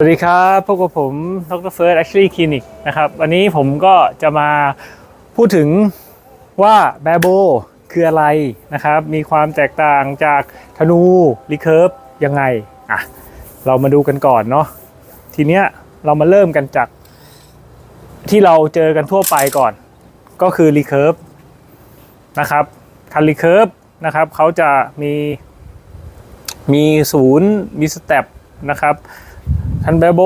สวัสดีครับพบกับผมดรเฟิร์สแอชลีย์คลินิกนะครับวันนี้ผมก็จะมาพูดถึงว่าแบโบคืออะไรนะครับ มีความแตกต่างจากธนูรีเคิร์ฟยังไงอะเรามาดูกันก่อนเนาะทีเนี้ยเรามาเริ่มกันจาก ที่เราเจอกันทั่วไปก่อน ก็คือรีเคิร์ฟนะครับคันรีเคิร์ฟนะครับเขาจะมีมีศูนย์มีสเต็ปนะครับ ทันแบโบ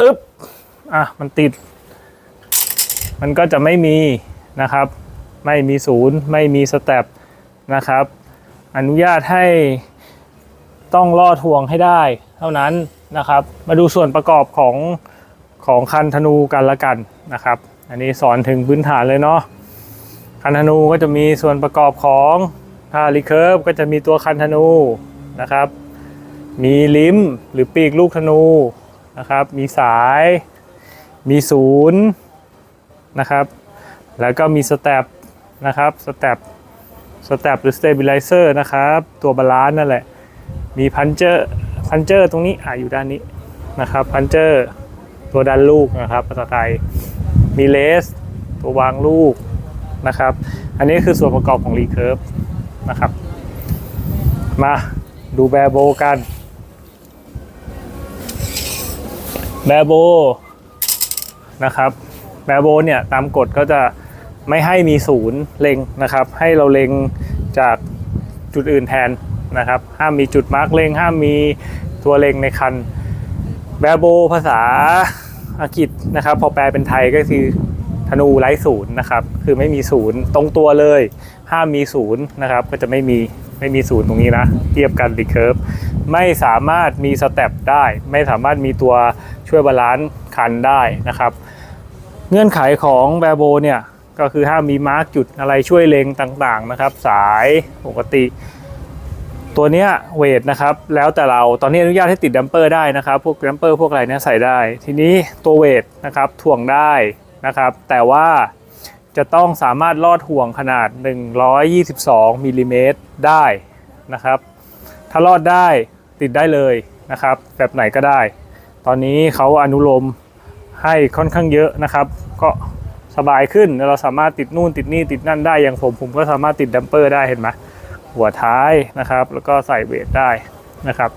อึ๊บอะมันติด มันก็จะไม่มีนะครับ ไม่มีศูนย์ไม่มีสเต็ปนะครับ อนุญาตให้ต้องลอดห่วงให้ได้เท่านั้นนะครับ มาดูส่วนประกอบของของคันธนูกันละกันนะครับ อันนี้สอนถึงพื้นฐานเลยเนาะคันธนูก็จะมีส่วนประกอบของถ้ารีเคิร์ฟก็จะมีตัวคันธนูนะครับ มีลิ้มหรือปีกลูกธนูนะครับ มีสาย มีศูนย์นะครับ แล้วก็มีสเต็ปนะครับสเต็ปสเต็ปหรือสเตเบลไลเซอร์นะครับ ตัวบาลานซ์นั่นแหละ มีพันเจอร์ พันเจอร์ตรงนี้อะอยู่ด้านนี้นะครับ พันเจอร์ตัวดันลูกนะครับภาษาไทย มีเลส ตัววางลูกนะครับ อันนี้คือส่วนประกอบของรีเคิร์ฟนะครับ มาดูแบร์โบกัน แบโบนะครับแบโบเนี่ยตามกฎก็จะไม่ให้มีศูนย์เล็งนะครับ ให้เราเล็งจากจุดอื่นแทนนะครับ ห้ามมีจุดมาร์กเล็ง ห้ามมีตัวเล็งในคันแบโบภาษาอังกฤษนะครับ พอแปลเป็นไทยก็คือธนูไร้ศูนย์นะครับ คือไม่มีศูนย์ตรงตัวเลย ห้ามมีศูนย์นะครับ ก็จะไม่มีไม่มีศูนย์ตรงนี้นะ เทียบกันรีเคิร์ฟ ไม่สามารถมีสเต็ปได้ ไม่สามารถมีตัวช่วยบาลานซ์คันได้นะครับ เงื่อนไขของแบโบเนี่ยก็คือห้ามมีมาร์กจุดอะไรช่วยเลงต่างๆนะครับ สายปกติ ตัวเนี้ยเวทนะครับ แล้วแต่เราตอนนี้อนุญาตให้ติดดัมเปอร์ได้นะครับ พวกดัมเปอร์พวกอะไรเนี่ยใส่ได้ ทีนี้ตัวเวทนะครับถ่วงได้นะครับ แต่ว่าจะต้องสามารถลอดห่วงขนาด 122มิลลิเมตรได้นะครับ ถ้ารอดได้ ติดได้เลยนะครับ แบบไหนก็ได้ ตอนนี้เขาอนุโลมให้ค่อนข้างเยอะนะครับ ก็สบายขึ้นเราสามารถติดนู่นติดนี่ติดนั่นได้อย่างผมผมก็สามารถติดดัมเปอร์ได้เห็นไหมหัวท้ายนะครับ แล้วก็ใส่เวทได้นะครับ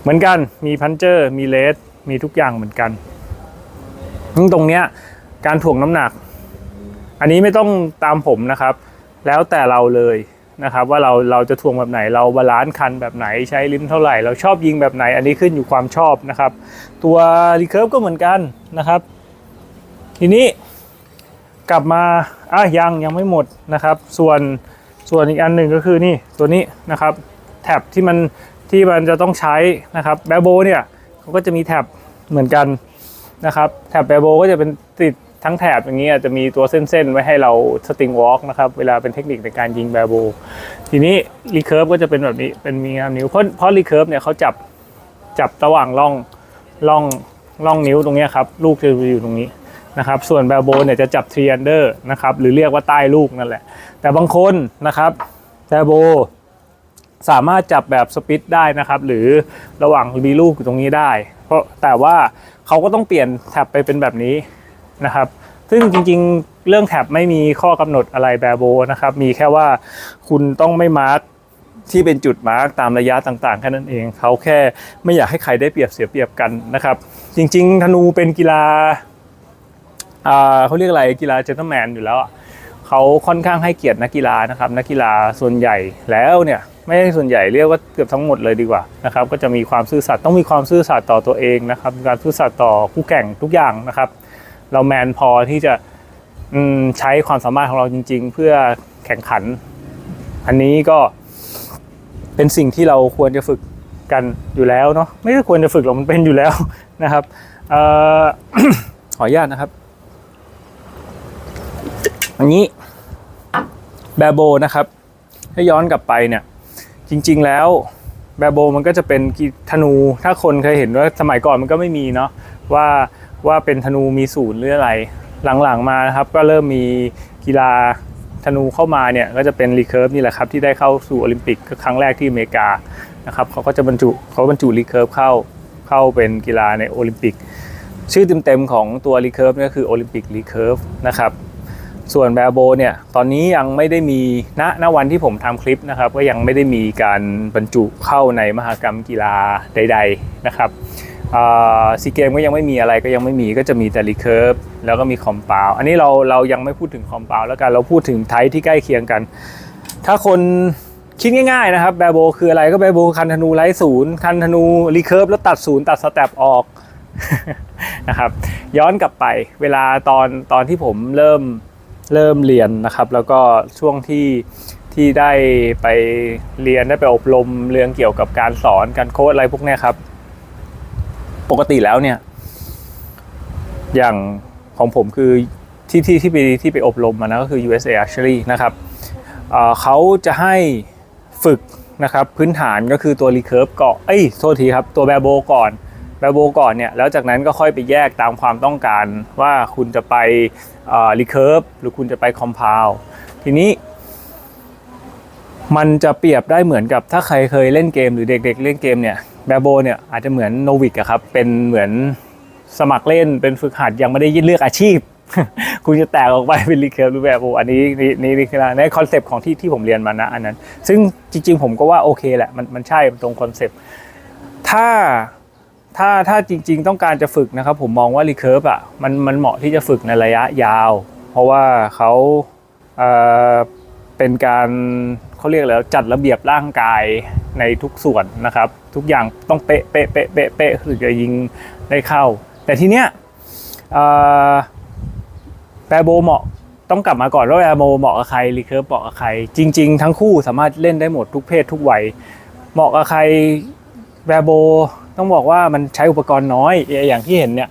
เหมือนกันมีพันเจอร์มีเลสมีทุกอย่างเหมือนกันตรงเนี้ยการถ่วงน้ำหนัก อันนี้ไม่ต้องตามผมนะครับ แล้วแต่เราเลย นะครับว่าเราเราจะถ่วงแบบไหนเราบาลานซ์คันแบบไหนใช้ลิ้นเท่าไหร่ เราชอบยิงแบบไหนอันนี้ขึ้นอยู่ความชอบนะครับ ตัวรีเคิร์ฟก็เหมือนกันนะครับ ทีนี้กลับมาอะยังยังไม่หมดนะครับ ส่วนส่วนอีกอันหนึ่งก็คือนี่ตัวนี้นะครับแท็บที่มันที่มันจะต้องใช้นะครับแบโบเนี่ยเขาก็จะมีแท็บเหมือนกันนะครับแท็บแบโบก็จะเป็นติด ทั้งแถบอย่างนี้อาจะมีตัวเส้นๆ ไว้ให้เราสติงวอล์กนะครับ เวลาเป็นเทคนิคในการยิงแบโบ ทีนี้รีเคิร์ฟก็จะเป็นแบบนี้เป็นมีงามนิ้ว เพราะเพราะรีเคิร์ฟเนี่ยเขาจับจับระหว่างร่องร่องร่องนิ้วตรงเนี้ยครับ ลูกจะอยู่ตรงนี้นะครับ ส่วนแบโบเนี่ยจะจับทรีอันเดอร์นะครับ หรือเรียกว่าใต้ลูกนั่นแหละ แต่บางคนนะครับแบโบสามารถจับแบบสปิดได้นะครับ หรือระหว่างมีลูกอยู่ตรงนี้ได้ เพราะแต่ว่าเขาก็ต้องเปลี่ยนแท็บไปเป็นแบบนี้ นะครับ ซึ่งจริงๆ เรื่องแท็บไม่มีข้อกำหนดอะไรแบบโบนะครับ มีแค่ว่าคุณต้องไม่มาร์กที่เป็นจุดมาร์กตามระยะต่างๆแค่นั้นเอง เขาแค่ไม่อยากให้ใครได้เปรียบเสียเปรียบกันนะครับ จริง ๆ ธนูเป็นกีฬาเขาเรียกอะไรกีฬาเจน t l e m แมนอยู่แล้วเขาค่อนข้างให้เกียรตินักกีฬานะครับนักกีฬาส่วนใหญ่แล้วเนี่ยไม่ใช่ส่วนใหญ่เรียกว่าเกือบทั้งหมดเลยดีกว่านะครับก็จะมีความซื่อสัตย์ต้องมีความซื่อสัตย์ต่อตัวเองนะครับมีการซื่อสัตย์ต่อคู่แข่งทุกอย่างนะครับ เราแมนพอที่จะใช้ความสามารถของเราจริง ๆ เพื่อแข่งขัน อันนี้ก็เป็นสิ่งที่เราควรจะฝึกกันอยู่แล้วเนาะไม่ได้ควรจะฝึกหรอกมันเป็นอยู่แล้วนะครับออขออนุญาตนะครับ อันนี้แบโบนะครับ ถ้าย้อนกลับไปเนี่ย จริง ๆ แล้วแบโบมันก็จะเป็นธนูถ้าคนเคยเห็นว่าสมัยก่อนมันก็ไม่มีเนาะว่า ว่าเป็นธนูมีศูนย์หรืออะไร หลังๆมานะครับก็เริ่มมีกีฬาธนูเข้ามาเนี่ยก็จะเป็นรีเคิร์ฟนี่แหละครับที่ได้เข้าสู่โอลิมปิกก็ครั้งแรกที่อเมริกานะครับเขาก็จะบรรจุเขาบรรจุรีเคิร์ฟเข้าเข้าเป็นกีฬาในโอลิมปิก ชื่อเต็มๆของตัวรีเคิร์ฟก็คือโอลิมปิกรีเคิร์ฟนะครับส่วนแบโบเนี่ยตอนนี้ยังไม่ได้มีณณวันที่ผมทำคลิปนะครับก็ยังไม่ได้มีการบรรจุเข้าในมหกรรมกีฬาใด ๆนะครับ ซีเกมก็ยังไม่มีอะไรก็ยังไม่มีก็จะมีแต่รีเคิร์ฟแล้วก็มีคอมเปาอันนี้เราเรายังไม่พูดถึงคอมเปาแล้วกันเราพูดถึงไทป์ที่ใกล้เคียงกัน ถ้าคนคิดง่ายๆนะครับ แบโบคืออะไรก็แบโบคันธนูไร้ศูนย์คันธนูรีเคิร์ฟแล้วตัดศูนย์ตัดสเต็ปออกนะครับย้อนกลับไปเวลาตอนตอนที่ผมเริ่มเริ่มเรียนนะครับ แล้วก็ช่วงที่ที่ได้ไปเรียนได้ไปอบรมเรื่องเกี่ยวกับการสอนการโค้ดอะไรพวกนี้ครับ ปกติแล้วเนี่ย อย่างของผมคือที่ที่ที่ไปที่ไปอบรมมานะก็คือ USA Archery นะครับเขาจะให้ฝึกนะครับพื้นฐานก็คือตัว recurve ก่อนเอ้ยโทษทีครับ ตัว bare bow ก่อน bare bow ก่อนเนี่ยแล้วจากนั้นก็ค่อยไปแยกตามความต้องการว่าคุณจะไปเอ่อ recurve หรือคุณจะไป compound ทีนี้ มันจะเปรียบได้เหมือนกับถ้าใครเคยเล่นเกมหรือเด็กๆเล่นเกมเนี่ยแบโบเนี่ยอาจจะเหมือนโนวิกอะครับเป็นเหมือนสมัครเล่นเป็นฝึกหัดยังไม่ได้เลือกอาชีพ คุณจะแตกออกไปเป็นรีเคิร์ฟหรือแบบโบอันนี้นี่นี่นี่คือในคอนเซปต์ของที่ที่ผมเรียนมานะอันนั้น ซึ่งจริง ๆ ผมก็ว่าโอเคแหละมันมันใช่ตรงคอนเซปต์ถ้าถ้าถ้าจริง ๆ ต้องการจะฝึกนะครับ ผมมองว่ารีเคิร์ฟอะมันมันเหมาะที่จะฝึกในระยะยาว เพราะว่าเขาเอ่อเป็นการ เขาเรียกแล้วจัดระเบียบร่างกายในทุกส่วนนะครับ ทุกอย่างต้องเป๊ะเป๊ะเป๊ะเป๊ะเป๊ะถึงจะยิงได้เข้า แต่ทีเนี้ยแบร์โบเหมาะต้องกลับมาก่อนว่าแบร์โบเหมาะกับใครรีเคิร์ฟเหมาะกับใคร จริง ๆ ทั้งคู่สามารถเล่นได้หมดทุกเพศทุกวัยเหมาะกับใครแบร์โบต้องบอกว่ามันใช้อุปกรณ์น้อยอย่างที่เห็นเนี่ย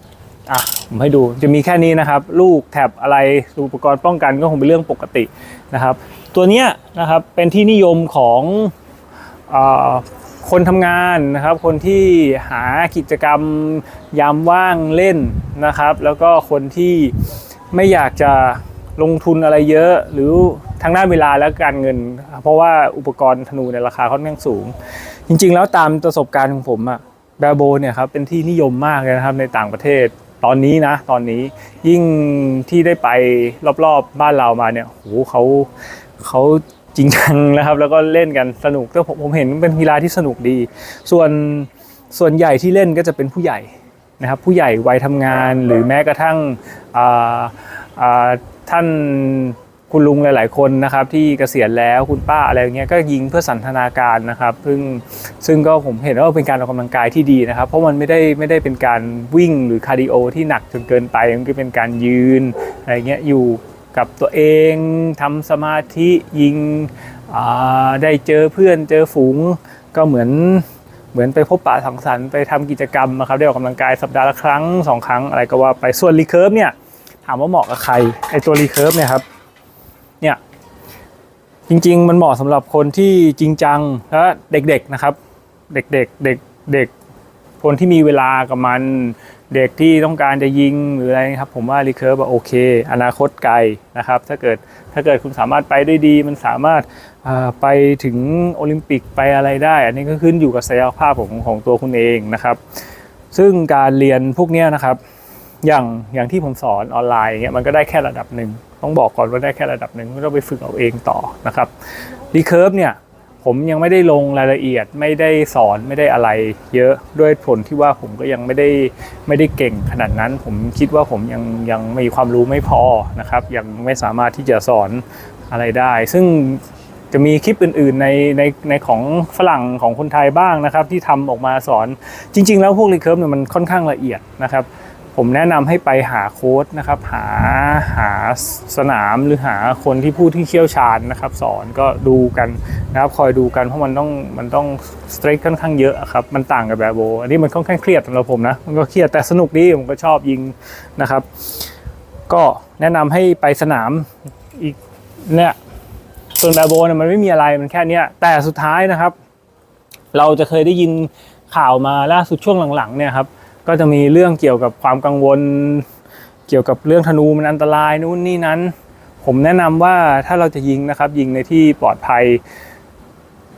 อะผมให้ดูจะมีแค่นี้นะครับ ลูกแท็บอะไรอุปกรณ์ป้องกันก็คงเป็นเรื่องปกตินะครับ ตัวเนี้ยนะครับเป็นที่นิยมของอคนทำงานนะครับ คนที่หากิจกรรมยามว่างเล่นนะครับ แล้วก็คนที่ไม่อยากจะลงทุนอะไรเยอะ หรือทางด้านเวลาและการเงิน เพราะว่าอุปกรณ์ธนูในราคาค่อนข้างสูง จริง ๆ แล้วตามประสบการณ์ของผมอะแบโบเนี่ยครับเป็นที่นิยมมากเลยนะครับในต่างประเทศตอนนี้นะตอนนี้ยิ่งที่ได้ไปรอบๆบ้านเรามาเนี่ยโหเขา เขาจริงจังนะครับ แล้วก็เล่นกันสนุกก็ผมผมเห็นเป็นกีฬาที่สนุกดี ส่วนส่วนใหญ่ที่เล่นก็จะเป็นผู้ใหญ่นะครับผู้ใหญ่วัยทำงานหรือแม้กระทั่งท่านคุณลุงหลาย ๆ คนนะครับที่เกษียณแล้วคุณป้าอะไรอย่างเงี้ยก็ยิงเพื่อสันทนาการนะครับ ซึ่งซึ่งก็ผมเห็นว่าเป็นการออกกำลังกายที่ดีนะครับ เพราะมันไม่ได้ไม่ได้เป็นการวิ่งหรือคาร์ดิโอที่หนักจนเกินไปมันก็เป็นการยืนอะไรเงี้ยอยู่ กับตัวเองทำสมาธิยิงได้เจอเพื่อนเจอฝูง ก็เหมือนเหมือนไปพบปะสังสรรค์ไปทำกิจกรรมนะครับได้ออกกำลังกายสัปดาห์ละครั้งสองครั้งอะไรก็ว่าไปส่วนรีเคิร์ฟเนี่ยถามว่าเหมาะกับใครไอตัวรีเคิร์ฟเนี่ยครับเนี่ยจริง ๆ มันเหมาะสำหรับคนที่จริงจังและเด็กๆนะครับ เด็กๆเด็กเด็กคนที่มีเวลากับมัน เด็กที่ต้องการจะยิงหรืออะไรนะครับผมว่ารีเคิร์ฟโอเค อนาคตไกลนะครับ ถ้าเกิดถ้าเกิดคุณสามารถไปได้ดี มันสามารถไปถึงโอลิมปิกไปอะไรได้ อันนี้ก็ขึ้นอยู่กับศักยภาพของของตัวคุณเองนะครับ ซึ่งการเรียนพวกนี้นะครับ อย่างอย่างที่ผมสอนออนไลน์เงี้ยมันก็ได้แค่ระดับหนึ่งต้องบอกก่อนว่าได้แค่ระดับหนึ่งต้องไปฝึกเอาเองต่อนะครับรีเคิร์ฟเนี่ย ผมยังไม่ได้ลงรายละเอียดไม่ได้สอนไม่ได้อะไร เยอะด้วยผลที่ว่าผมก็ยังไม่ได้ไม่ได้เก่งขนาดนั้น ผมคิดว่าผมยังยังมีความรู้ไม่พอนะครับ ยังไม่สามารถที่จะสอนอะไรได้ ซึ่งจะมีคลิปอื่นๆในในในของฝรั่งของคนไทยบ้างนะครับ ที่ทำออกมาสอนจริง ๆ แล้วพวกรีเคิร์ฟเนี่ยมันค่อนข้างละเอียดนะครับ ผมแนะนำให้ไปหาโค้ดนะครับหาหาสนามหรือหาคนที่ผู้ที่เชี่ยวชาญนะครับ สอนก็ดูกัน นะครับคอยดูกันเพราะมันต้องมันต้องสเตรทค่อนข้างเยอะครับมันต่างกับแบบโบอันนี้มันค่อนข้างเครียดสำหรับผมนะมันก็เครียดแต่สนุกดีผมก็ชอบยิงนะครับ ก็แนะนำให้ไปสนามอีกเนี่ยส่วนแบบโบเนี่ยมันไม่มีอะไรมันแค่เนี้ยแต่สุดท้ายนะครับ เราจะเคยได้ยินข่าวมาล่าสุดช่วงหลังๆเนี่ยครับก็จะมีเรื่องเกี่ยวกับความกังวล เกี่ยวกับเรื่องธนูมันอันตรายนู่นนี่นั้น ผมแนะนำว่าถ้าเราจะยิงนะครับ ยิงในที่ปลอดภัย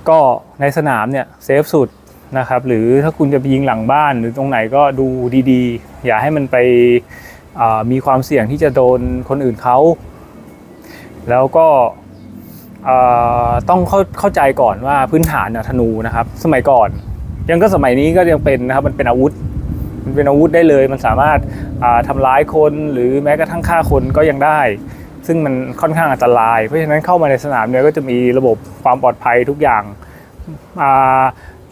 ก็ในสนามเนี่ยเซฟสุดนะครับ หรือถ้าคุณจะไปยิงหลังบ้านหรือตรงไหนก็ดูดีๆ อย่าให้มันไปมีความเสี่ยงที่จะโดนคนอื่นเขา แล้วก็ต้องเข้าเข้าใจก่อนว่าพื้นฐานนะธนูนะครับ สมัยก่อน ยังก็สมัยนี้ก็ยังเป็นนะครับมันเป็นอาวุธ มันเป็นอาวุธได้เลย มันสามารถอ่าทำร้ายคนหรือแม้กระทั่งฆ่าคนก็ยังได้ ซึ่งมันค่อนข้างอันตราย เพราะฉะนั้นเข้ามาในสนามเนี่ยก็จะมีระบบความปลอดภัยทุกอย่าง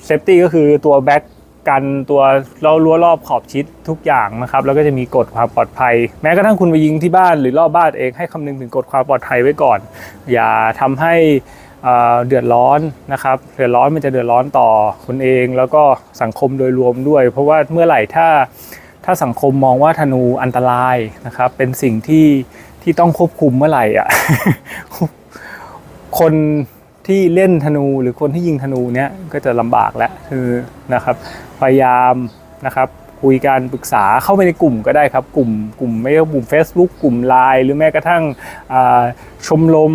เซฟตี้ก็คือตัวแบ็กกันตัวเรารั้วรอบขอบชิดทุกอย่างนะครับ แล้วก็จะมีกฎความปลอดภัย แม้กระทั่งคุณไปยิงที่บ้านหรือรอบบ้านเองให้คำนึงถึงกฎความปลอดภัยไว้ก่อน อย่าทำให้เอ่อเดือดร้อนนะครับเดือดร้อนมันจะเดือดร้อนต่อคนเองแล้วก็สังคมโดยรวมด้วย เพราะว่าเมื่อไหร่ถ้าถ้าสังคมมองว่าธนูอันตรายนะครับเป็นสิ่งที่ ที่ต้องควบคุมเมื่อไหร่อะ คนที่เล่นธนูหรือคนที่ยิงธนูเนี้ยก็จะลำบากแล้วคือนะครับ พยายามนะครับคุยกันปรึกษาเข้าไปในกลุ่มก็ได้ครับ กลุ่มกลุ่มไม่ว่ากลุ่ม Facebook กลุ่ม Line หรือแม้กระทั่งชมรม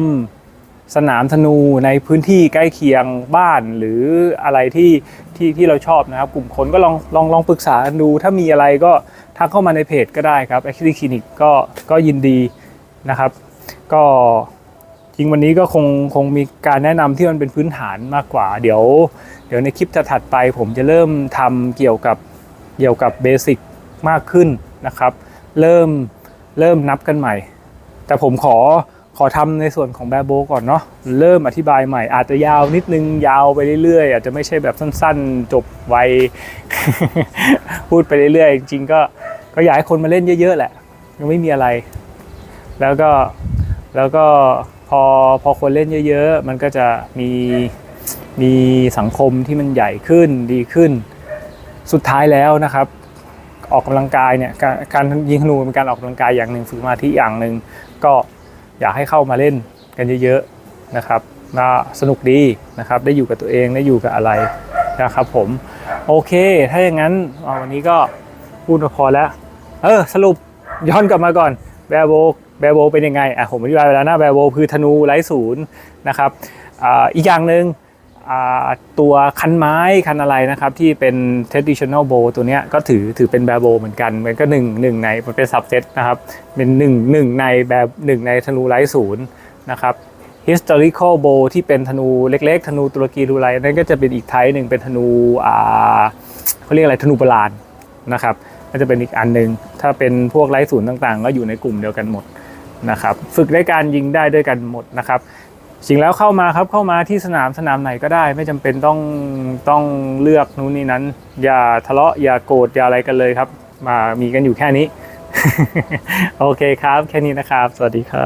สนามธนูในพื้นที่ใกล้เคียงบ้านหรืออะไรที่ที่ที่เราชอบนะครับ กลุ่มคนก็ลองลองลองปรึกษาดู ถ้ามีอะไรก็ทักเข้ามาในเพจก็ได้ครับ a c t i v i t y Clinic ก็ก็ยินดี นะครับ ก็จริงวันนี้ก็คงคงมีการแนะนำที่มันเป็นพื้นฐานมากกว่า เดี๋ยว เดี๋ยวในคลิปถัดไป ผมจะเริ่มทำเกี่ยวกับเกี่ยวกับเบสิกมากขึ้นนะครับ เริ่มเริ่มนับกันใหม่ แต่ผมขอขอทำในส่วนของแบบโบก่อนเนาะเริ่มอธิบายใหม่ อาจจะยาวนิดนึงยาวไปเรื่อยๆ อาจจะไม่ใช่แบบสั้นๆ จบไวพูดไปเรื่อยๆ จริงๆก็ก็อยากให้คนมาเล่นเยอะๆแหละยังไม่มีอะไร แล้วก็แล้วก็พอพอคนเล่นเยอะ ๆ มันก็จะมีมีสังคมที่มันใหญ่ขึ้นดีขึ้น สุดท้ายแล้วนะครับ ออกกำลังกายเนี่ยการการยิงธนูเป็นการออกกำลังกายอย่างหนึ่งฝึกสมาธิอย่างหนึ่งก็อยากให้เข้ามาเล่นกันเยอะๆนะครับน่าสนุกดีนะครับ ได้อยู่กับตัวเองได้อยู่กับอะไรนะครับผมโอเค ถ้าอย่างนั้นวันนี้ก็พูดพอแล้ว เออสรุปย้อนกลับมาก่อนแบร์โบ บโบเป็นยังไงอะผมอธิบายไปแล้วนะแบโบคือธนูไร้ศูนย์นะครับอีกอย่างหนึ่งตัวคันไม้คันอะไรนะครับที่เป็น traditional bow ตัวนี้ก็ถือถือเป็นแบร์โบเหมือนกันมันก็หนึ่งหนึ่งในมันเป็น subset นะครับเป็นหนึ่งหนึ่งในแบบหนึ่งในธนูไร้ศูนย์นะครับ historical bow ที่เป็นธนูเล็กๆ ธนูตุรกีธนูไรนั่นก็จะเป็นอีกไทป์หนึ่งเป็นธนูอ่าเขาเรียกอะไรธนูโบราณนะครับก็จะเป็นอีกอันหนึ่งถ้าเป็นพวกไร้ศูนย์ต่างๆ ก็อยู่ในกลุ่มเดียวกันหมด นะครับฝึกได้การยิงได้ด้วยกันหมดนะครับจริงแล้วเข้ามาครับเข้ามาที่สนามสนามไหนก็ได้ ไม่จำเป็นต้องต้องเลือกนู้นนี่นั้น อย่าทะเลาะอย่าโกรธอย่าอะไรกันเลยครับ มามีกันอยู่แค่นี้ โอเคครับ แค่นี้นะครับ สวัสดีครับ